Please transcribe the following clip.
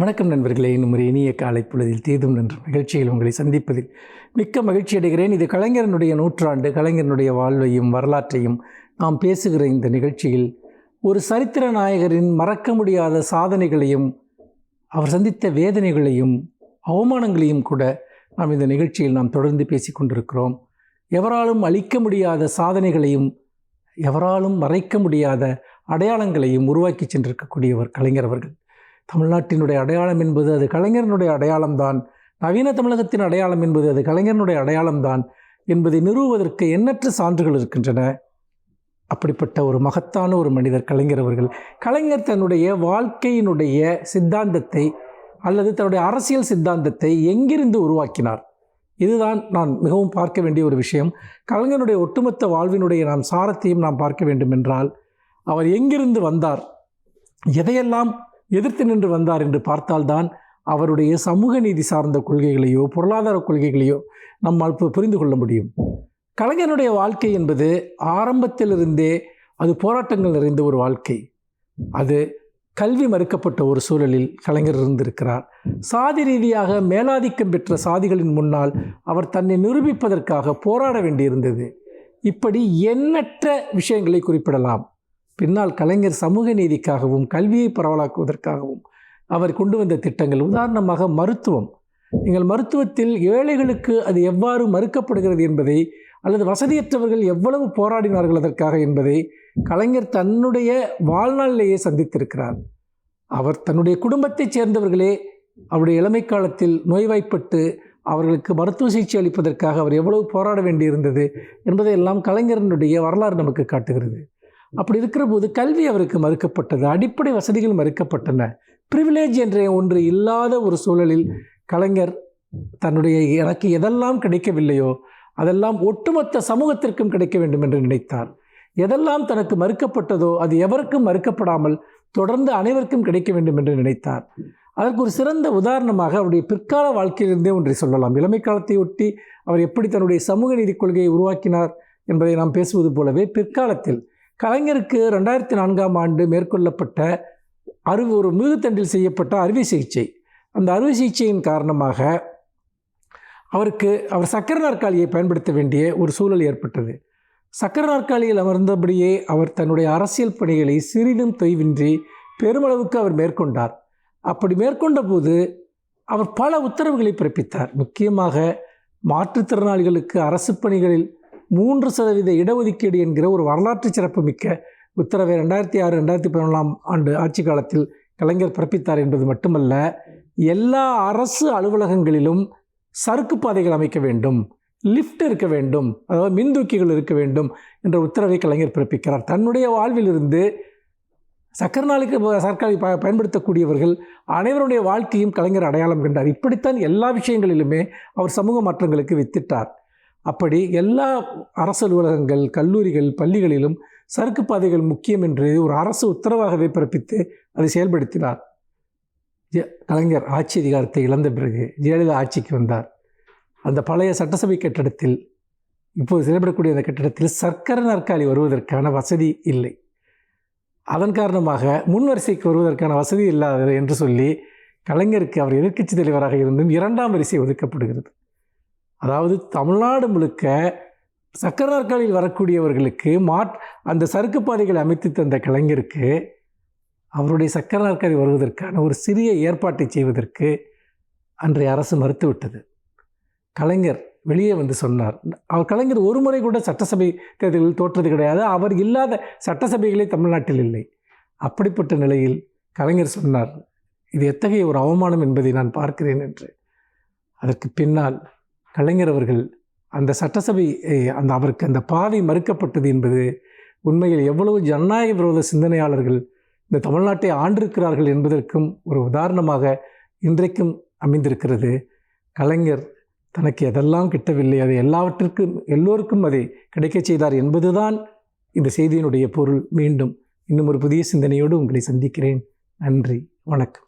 வணக்கம் நண்பர்களே. இன்னும் ஒரு இனிய காலை பொழுதில் தீதும் என்ற நிகழ்ச்சியில் உங்களை சந்திப்பதில் மிக்க மகிழ்ச்சி அடைகிறேன். இது கலைஞரனுடைய நூற்றாண்டு கலைஞரனுடைய வாழ்வையும் வரலாற்றையும் நாம் பேசுகிற இந்த நிகழ்ச்சியில் ஒரு சரித்திர நாயகரின் மறக்க முடியாத சாதனைகளையும் அவர் சந்தித்த வேதனைகளையும் அவமானங்களையும் கூட நாம் இந்த நிகழ்ச்சியில் நாம் தொடர்ந்து பேசி கொண்டிருக்கிறோம். எவராலும் அழிக்க முடியாத சாதனைகளையும் எவராலும் மறைக்க முடியாத அடையாளங்களையும் உருவாக்கி சென்றிருக்கக்கூடியவர் கலைஞர் அவர்கள். தமிழ்நாட்டினுடைய அடையாளம் என்பது அது கலைஞரனுடைய அடையாளம்தான். நவீன தமிழகத்தின் அடையாளம் என்பது அது கலைஞரனுடைய அடையாளம்தான் என்பதை நிறுவுவதற்கு எண்ணற்ற சான்றுகள் இருக்கின்றன. அப்படிப்பட்ட ஒரு மகத்தான ஒரு மனிதர் கலைஞர் அவர்கள். கலைஞர் தன்னுடைய வாழ்க்கையினுடைய சித்தாந்தத்தை அல்லது தன்னுடைய அரசியல் சித்தாந்தத்தை எங்கிருந்து உருவாக்கினார்? இதுதான் நான் மிகவும் பார்க்க வேண்டிய ஒரு விஷயம். கலைஞருடைய ஒட்டுமொத்த வாழ்வினுடைய நாம் சாரத்தையும் நாம் பார்க்க வேண்டும் என்றால் அவர் எங்கிருந்து வந்தார்? எதையெல்லாம் எதிர்த்து நின்று வந்தார் என்று பார்த்தால்தான் அவருடைய சமூக நீதி சார்ந்த கொள்கைகளையோ பொருளாதார கொள்கைகளையோ நம்மால் பு- புரிந்து கொள்ள முடியும். கலைஞனுடைய வாழ்க்கை என்பது ஆரம்பத்திலிருந்தே அது போராட்டங்கள் நிறைந்த ஒரு வாழ்க்கை. அது கல்வி மறுக்கப்பட்ட ஒரு சூழலில் கலைஞர் இருந்திருக்கிறார். சாதி ரீதியாக மேலாதிக்கம் பெற்ற சாதிகளின் முன்னால் அவர் தன்னை நிரூபிப்பதற்காக போராட வேண்டியிருந்தது. இப்படி எண்ணற்ற விஷயங்களை குறிப்பிடலாம். பின்னால் கலைஞர் சமூக நீதிக்காகவும் கல்வியை பரவலாக்குவதற்காகவும் அவர் கொண்டு வந்த திட்டங்கள். உதாரணமாக மருத்துவம். நீங்கள் மருத்துவத்தில் ஏழைகளுக்கு அது எவ்வாறு மறுக்கப்படுகிறது என்பதை அல்லது வசதியற்றவர்கள் எவ்வளவு போராடினார்கள் அதற்காக என்பதை கலைஞர் தன்னுடைய வாழ்நாளிலேயே சந்தித்திருக்கிறார். அவர் தன்னுடைய குடும்பத்தைச் சேர்ந்தவர்களே அவருடைய இளமை காலத்தில் நோய்வாய்ப்பட்டு அவர்களுக்கு மருத்துவ சிகிச்சை அளிப்பதற்காக அவர் எவ்வளவு போராட வேண்டியிருந்தது என்பதையெல்லாம் கலைஞரனுடைய வரலாறு நமக்கு காட்டுகிறது. அப்படி இருக்கிற போது கல்வி அவருக்கு மறுக்கப்பட்டது. அடிப்படை வசதிகள் மறுக்கப்பட்டன. ப்ரிவிலேஜ் என்ற ஒன்று இல்லாத ஒரு சூழலில் கலைஞர் தன்னுடைய எனக்கு எதெல்லாம் கிடைக்கவில்லையோ அதெல்லாம் ஒட்டுமொத்த சமூகத்திற்கும் கிடைக்க வேண்டும் என்று நினைத்தார். எதெல்லாம் தனக்கு மறுக்கப்பட்டதோ அது எவருக்கும் மறுக்கப்படாமல் தொடர்ந்து அனைவருக்கும் கிடைக்க வேண்டும் என்று நினைத்தார். அதற்கு ஒரு சிறந்த உதாரணமாக அவருடைய பிற்கால வாழ்க்கையிலிருந்தே ஒன்றை சொல்லலாம். இளமை காலத்தை ஒட்டி அவர் எப்படி தன்னுடைய சமூக நீதி கொள்கையை உருவாக்கினார் என்பதை நாம் பேசுவது போலவே பிற்காலத்தில் கலைஞருக்கு ரெண்டாயிரத்தி நான்காம் ஆண்டு மேற்கொள்ளப்பட்ட அறுவை ஒரு மிருகத்தண்டில் செய்யப்பட்ட அறுவை சிகிச்சை. அந்த அறுவை சிகிச்சையின் காரணமாக அவருக்கு அவர் சக்கர நாற்காலியை பயன்படுத்த வேண்டிய ஒரு சூழல் ஏற்பட்டது. சக்கர நாற்காலியில் அமர்ந்தபடியே அவர் தன்னுடைய அரசியல் பணிகளை சிறிதும் தொய்வின்றி பெருமளவுக்கு அவர் மேற்கொண்டார். அப்படி மேற்கொண்ட போது அவர் பல உத்தரவுகளை பிறப்பித்தார். முக்கியமாக மாற்றுத்திறனாளிகளுக்கு அரசு பணிகளில் மூன்று சதவீத இடஒதுக்கீடு என்கிற ஒரு வரலாற்று சிறப்புமிக்க உத்தரவை ரெண்டாயிரத்தி ஆறு ரெண்டாயிரத்தி பதினொன்றாம் ஆண்டு ஆட்சி காலத்தில் கலைஞர் பிறப்பித்தார் என்பது மட்டுமல்ல எல்லா அரசு அலுவலகங்களிலும் சறுக்கு பாதைகள் அமைக்க வேண்டும் லிஃப்ட் இருக்க வேண்டும் அதாவது மின்தூக்கிகள் இருக்க வேண்டும் என்ற உத்தரவை கலைஞர் பிறப்பிக்கிறார். தன்னுடைய வாழ்விலிருந்து சக்கரநாளுக்கு சர்க்காரை ப பயன்படுத்தக்கூடியவர்கள் அனைவருடைய வாழ்க்கையும் கலைஞர் அடையாளம் கண்டார். இப்படித்தான் எல்லா விஷயங்களிலுமே அவர் சமூக மாற்றங்களுக்கு வித்திட்டார். அப்படி எல்லா அரசு அலுவலகங்கள் கல்லூரிகள் பள்ளிகளிலும் சறுக்கு பாதைகள் முக்கியம் என்று ஒரு அரசு உத்தரவாகவே பிறப்பித்து அதை செயல்படுத்தினார். ஜெ- கலைஞர் ஆட்சி அதிகாரத்தை இழந்த பிறகு ஜெயலலிதா ஆட்சிக்கு வந்தார். அந்த பழைய சட்டசபை கட்டடத்தில் இப்போது செயல்படக்கூடிய அந்த கட்டிடத்தில் சர்க்கரை நாற்காலி வருவதற்கான வசதி இல்லை. அதன் காரணமாக முன் வரிசைக்கு வருவதற்கான வசதி இல்லாதது என்று சொல்லி கலைஞருக்கு அவர் எதிர்க்கட்சி தலைவராக இருந்தும் இரண்டாம் வரிசை ஒதுக்கப்படுகிறது. அதாவது தமிழ்நாடு முழுக்க சக்கர நாற்காலியில் வரக்கூடியவர்களுக்கு மாட் அந்த சறுக்கு பாதைகளை அமைத்து தந்த கலைஞருக்கு அவருடைய சக்கர நாற்காலி வருவதற்கான ஒரு சிறிய ஏற்பாட்டை செய்வதற்கு அன்றைய அரசு மறுத்துவிட்டது. கலைஞர் வெளியே வந்து சொன்னார். அவர் கலைஞர் ஒரு முறை கூட சட்டசபை தேர்தலில் தோற்றது கிடையாது. அவர் இல்லாத சட்டசபைகளே தமிழ்நாட்டில் இல்லை. அப்படிப்பட்ட நிலையில் கலைஞர் சொன்னார் இது எத்தகைய ஒரு அவமானம் என்பதை நான் பார்க்கிறேன் என்று. அதற்கு பின்னால் கலைஞர் அவர்கள் அந்த சட்டசபை அந்த அவருக்கு அந்த பாதை மறுக்கப்பட்டது என்பது உண்மையில் எவ்வளவு ஜனநாயக விரோத சிந்தனையாளர்கள் இந்த தமிழ்நாட்டை ஆண்டிருக்கிறார்கள் என்பதற்கும் ஒரு உதாரணமாக இன்றைக்கும் அமைந்திருக்கிறது. கலைஞர் தனக்கு எதெல்லாம் கிட்டவில்லை அது எல்லாவற்றிற்கும் எல்லோருக்கும் அதை கிடைக்கச் செய்தார் என்பதுதான் இந்த செய்தியினுடைய பொருள். மீண்டும் இன்னும் ஒரு புதிய சிந்தனையோடு உங்களை சந்திக்கிறேன். நன்றி வணக்கம்.